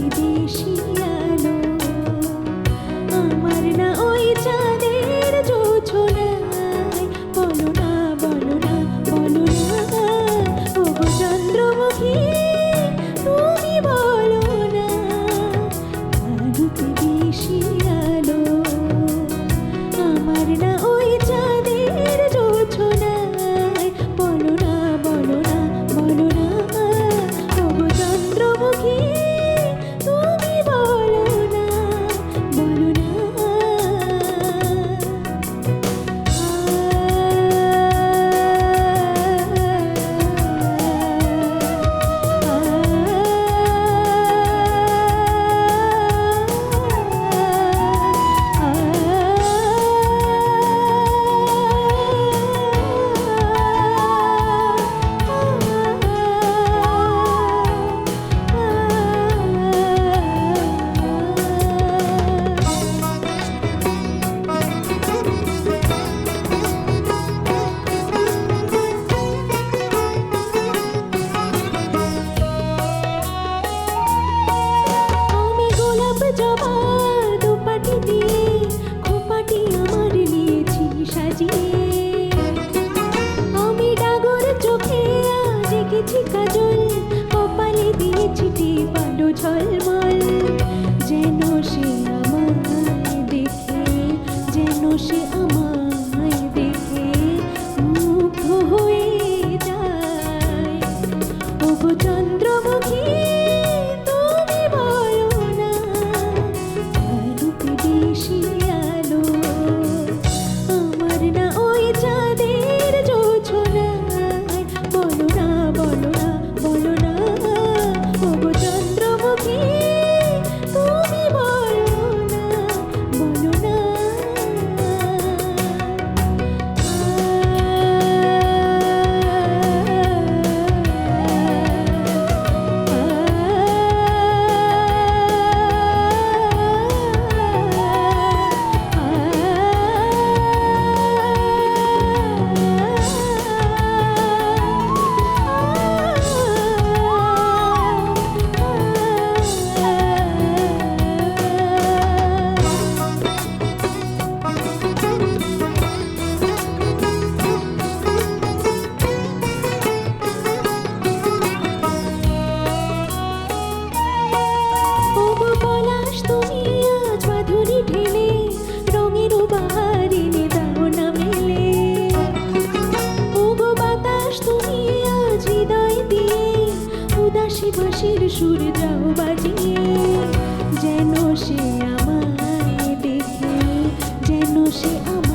বিদেশিয়া মেখেছি কাজল কপালে দিয়েছি টিপালো ঝলমল। যেন সে আমায় দেখে, যেন সে আমায় দেখে মুগ্ধ হয়ে যায়। ওগো চন্দ্রমুখী বাঁশির সুর যাও বাজিয়ে যেন সে আমায় দেখে যেন সে আমার